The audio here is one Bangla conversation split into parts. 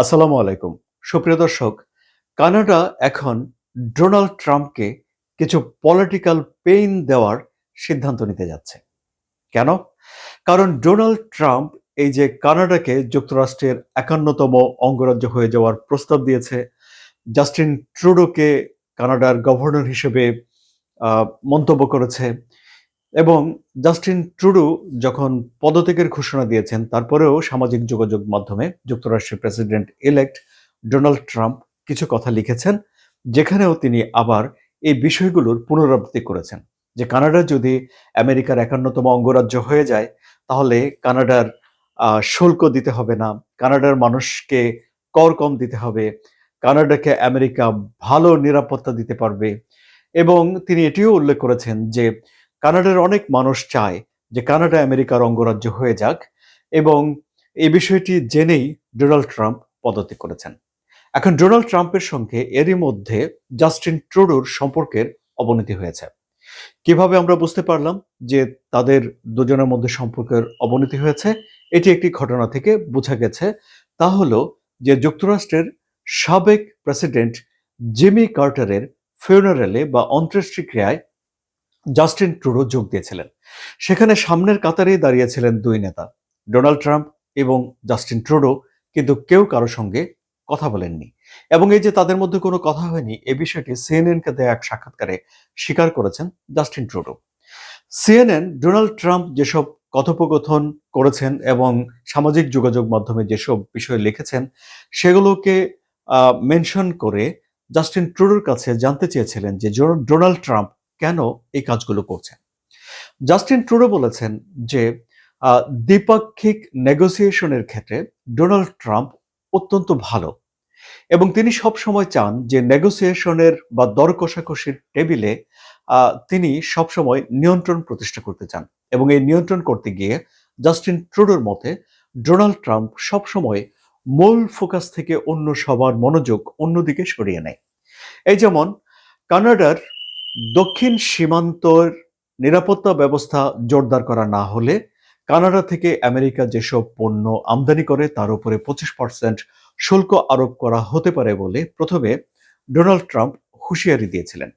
আসসালামু আলাইকুম। সুপ্রিয় দর্শক, কানাডা এখন ডোনাল্ড ট্রাম্পকে কিছু পলিটিক্যাল পেইন দেওয়ার সিদ্ধান্ত নিতে যাচ্ছে। কেন? কারণ ডোনাল্ড ট্রাম্প এই যে কানাডাকে যুক্তরাষ্ট্রের একান্নতম অঙ্গরাজ্য হয়ে যাওয়ার প্রস্তাব দিয়েছে, জাস্টিন ট্রুডোকে কানাডার গভর্নর হিসেবে মন্তব্য করেছে এবং জাস্টিন ট্রুডো যখন পদত্যাগের ঘোষণা দিয়েছেন, তারপরেও সামাজিক যোগাযোগ মাধ্যমে যুক্তরাষ্ট্রের প্রেসিডেন্ট ইলেক্ট ডোনাল্ড ট্রাম্প কিছু কথা লিখেছেন, যেখানেও তিনি আবার এই বিষয়গুলোর পুনরাবৃত্তি করেছেন, যে কানাডা যদি আমেরিকার একান্নতম অঙ্গরাজ্য হয়ে যায়, তাহলে কানাডার শুল্ক দিতে হবে না, কানাডার মানুষকে কর কম দিতে হবে, কানাডাকে আমেরিকা ভালো নিরাপত্তা দিতে পারবে, এবং তিনি এটিও উল্লেখ করেছেন যে কানাডার অনেক মানুষ চায় যে কানাডা আমেরিকার অঙ্গরাজ্য হয়ে যাক এবং এই বিষয়টি জেনেই ডোনাল্ড ট্রাম্প পদত্যাগ করেছেন। এখন ডোনাল্ড ট্রাম্পের সঙ্গে এরই মধ্যে জাস্টিন ট্রুডোর সম্পর্কের অবনতি হয়েছে। কীভাবে আমরা বুঝতে পারলাম যে তাদের দুজনের মধ্যে সম্পর্কের অবনতি হয়েছে, এটি একটি ঘটনা থেকে বোঝা গেছে। তা হলো যে যুক্তরাষ্ট্রের সাবেক প্রেসিডেন্ট জিমি কার্টারের ফিউনারেলে বা অন্ত্যেষ্টিক্রিয়ায় জাস্টিন ট্রুডো যোগ দিয়েছিলেন। সেখানে সামনের কাতারেই দাঁড়িয়েছিলেন দুই নেতা, ডোনাল্ড ট্রাম্প এবং জাস্টিন ট্রুডো, কিন্তু কেউ কারও সঙ্গে কথা বলেননি। এবং এই যে তাদের মধ্যে কোনো কথা হয়নি, এ বিষয়টি সিএনএনকে দেয়া এক সাক্ষাৎকারে স্বীকার করেছেন Justin Trudeau. CNN, Donald Trump যেসব কথোপকথন করেছেন এবং সামাজিক যোগাযোগ মাধ্যমে যেসব বিষয় লিখেছেন, সেগুলোকে মেনশন করে জাস্টিন ট্রুডোর কাছে জানতে চেয়েছিলেন যে ডোনাল্ড ট্রাম্প কেন এই কাজগুলো করছেন? জাস্টিন ট্রুডো বলেছেন যে দ্বিপাক্ষিক নেগোসিয়েশনের ক্ষেত্রে ডোনাল্ড ট্রাম্প অত্যন্ত ভালো এবং তিনি সব সময় চান যে নেগোসিয়েশনের বা দর কষাকষির টেবিলে তিনি সবসময় নিয়ন্ত্রণ প্রতিষ্ঠা করতে চান এবং এই নিয়ন্ত্রণ করতে গিয়ে জাস্টিন ট্রুডোর মতে ডোনাল্ড ট্রাম্প সবসময় মূল ফোকাস থেকে অন্য সবার মনোযোগ অন্যদিকে সরিয়ে নেয়। এই যেমন কানাডার দক্ষিণ সীমান্তর নিরাপত্তা ব্যবস্থা জোরদার করা না হলে কানাডা থেকে আমেরিকা যেসব পণ্য আমদানি করে, তার উপরে পঁচিশ পার্সেন্ট শুল্ক আরোপ করা হতে পারে বলে প্রথমে ডোনাল্ড ট্রাম্প হুঁশিয়ারি দিয়েছিলেন।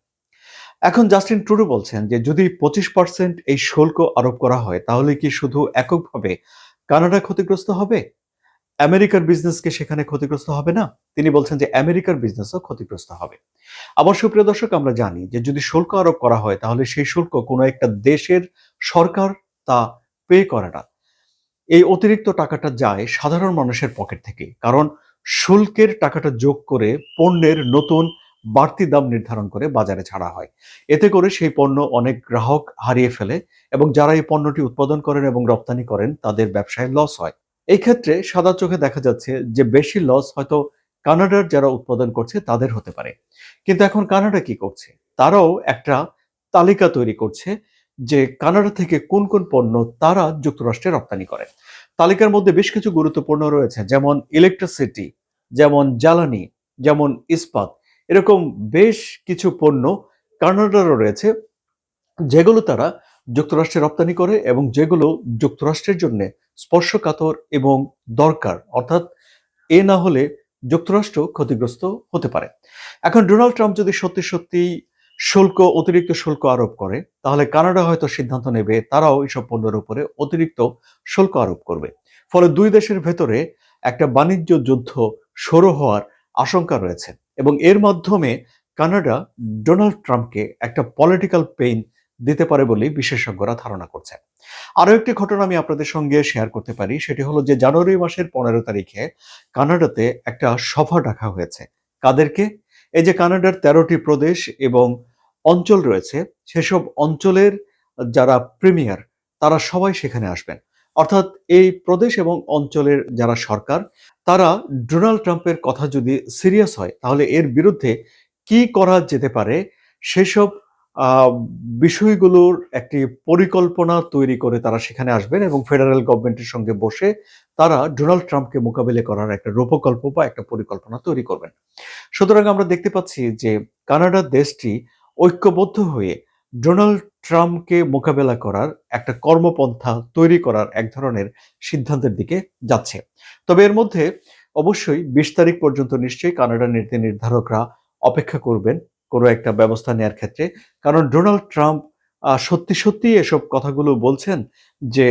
এখন জাস্টিন ট্রুডো বলছেন যে, যদি পঁচিশ পার্সেন্ট এই শুল্ক আরোপ করা হয়, তাহলে কি শুধু এককভাবে কানাডা ক্ষতিগ্রস্ত হবে? আমেরিকার বিজনেসকে সেখানে ক্ষতিগ্রস্ত হবে না। তিনি বলছেন যে আমেরিকার বিজনেসও ক্ষতিগ্রস্ত হবে। আবার সুপ্রিয় দর্শক, আমরা জানি যে যদি শুল্ক আরোপ করা হয়, তাহলে সেই শুল্ক কোনো একটা দেশের সরকার তা পে করে না। এই অতিরিক্ত টাকাটা যায় সাধারণ মানুষের পকেট থেকে, কারণ শুল্কের টাকাটা যোগ করে পণ্যের নতুন বাড়তি দাম নির্ধারণ করে বাজারে ছাড়া হয়। এতে করে সেই পণ্য অনেক গ্রাহক হারিয়ে ফেলে এবং যারা এই পণ্যটি উৎপাদন করেন এবং রপ্তানি করেন, তাদের ব্যবসায় লস হয়। এই ক্ষেত্রে সাদা চোখে দেখা যাচ্ছে যে বেশি লস হয়তো কানাডার যারা উৎপাদন করছে তাদের হতে পারে। কিন্তু এখন কানাডা কি করছে? তারাও একটা তালিকা তৈরি করছে যে কানাডা থেকে কোন কোন পণ্য তারা যুক্তরাষ্ট্রে রপ্তানি করে। তালিকার মধ্যে বেশ কিছু গুরুত্বপূর্ণ রয়েছে, যেমন ইলেকট্রিসিটি যেমন জ্বালানি, যেমন ইস্পাত। এরকম বেশ কিছু পণ্য কানাডারও রয়েছে, যেগুলো তারা যুক্তরাষ্ট্রে রপ্তানি করে এবং যেগুলো যুক্তরাষ্ট্রের জন্য স্পর্শকাতর এবং দরকার, অর্থাৎ এ না হলে যুক্তরাষ্ট্র ক্ষতিগ্রস্ত হতে পারে। এখন ডোনাল্ড ট্রাম্প যদি সত্যি সত্যি শুল্ক, অতিরিক্ত শুল্ক আরোপ করে, তাহলে কানাডা হয়তো সিদ্ধান্ত নেবে তারাও এইসব পণ্যের উপরে অতিরিক্ত শুল্ক আরোপ করবে। ফলে দুই দেশের ভেতরে একটা বাণিজ্য যুদ্ধ শুরু হওয়ার আশঙ্কা রয়েছে এবং এর মাধ্যমে কানাডা ডোনাল্ড ট্রাম্পকে একটা পলিটিক্যাল পেইন দিতে পারে বলেই বিশেষজ্ঞরা ধারণা করছে আরও একটি ঘটনা আমি আপনাদের সঙ্গে শেয়ার করতে পারি, সেটি হলো যে জানুয়ারি মাসের পনেরো তারিখে কানাডাতে একটা সভা ডাকা হয়েছে। কাদেরকে? এই যে কানাডার তেরোটি প্রদেশ এবং অঞ্চল রয়েছে, সেসব অঞ্চলের যারা প্রিমিয়ার, তারা সবাই সেখানে আসবেন। অর্থাৎ এই প্রদেশ এবং অঞ্চলের যারা সরকার, তারা ডোনাল্ড ট্রাম্পের কথা যদি সিরিয়াস হয়, তাহলে এর বিরুদ্ধে কি করা যেতে পারে, সেসব বিষয়গুলোর একটি পরিকল্পনা তৈরি করে তারা সেখানে আসবেন এবং ফেডারেল গভর্নমেন্টের সঙ্গে বসে তারা ডোনাল্ড ট্রাম্পকে মোকাবিলা করার একটা রূপকল্প বা একটা পরিকল্পনা তৈরি করবেন। সুতরাং আমরা দেখতে পাচ্ছি যে কানাডা দেশটি ঐক্যবদ্ধ হয়ে ডোনাল্ড ট্রাম্পকে মোকাবেলা করার একটা কর্মপন্থা তৈরি করার এক ধরনের সিদ্ধান্তের দিকে যাচ্ছে। তবে এর মধ্যে অবশ্যই বিশ তারিখ পর্যন্ত নিশ্চয়ই কানাডার নীতি নির্ধারকরা অপেক্ষা করবেন কোনো একটা ব্যবস্থা নেওয়ার ক্ষেত্রে। কারণ ডোনাল্ড ট্রাম্প সত্যি সত্যি এসব কথাগুলো বলছেন যে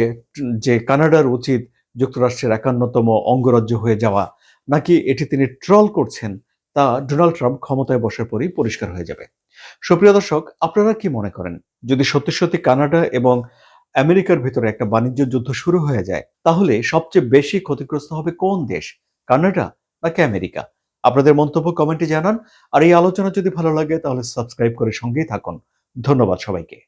যে কানাডার উচিত যুক্তরাষ্ট্রের একান্নতম অঙ্গরাজ্য হয়ে যাওয়া, নাকি এটি তিনি ট্রল করছেন তা ডোনাল্ড ট্রাম্প ক্ষমতায় বসার পরই পরিষ্কার হয়ে যাবে। সুপ্রিয় দর্শক, আপনারা কি মনে করেন, যদি সত্যি সত্যি কানাডা এবং আমেরিকার ভিতরে একটা বাণিজ্য যুদ্ধ শুরু হয়ে যায়, তাহলে সবচেয়ে বেশি ক্ষতিগ্রস্ত হবে কোন দেশ, কানাডা নাকি আমেরিকা? আপনাদের মন্তব্য কমেন্টে জানান। আর এই আলোচনা যদি ভালো লাগে তাহলে সাবস্ক্রাইব করে সঙ্গেই থাকুন। ধন্যবাদ সবাইকে।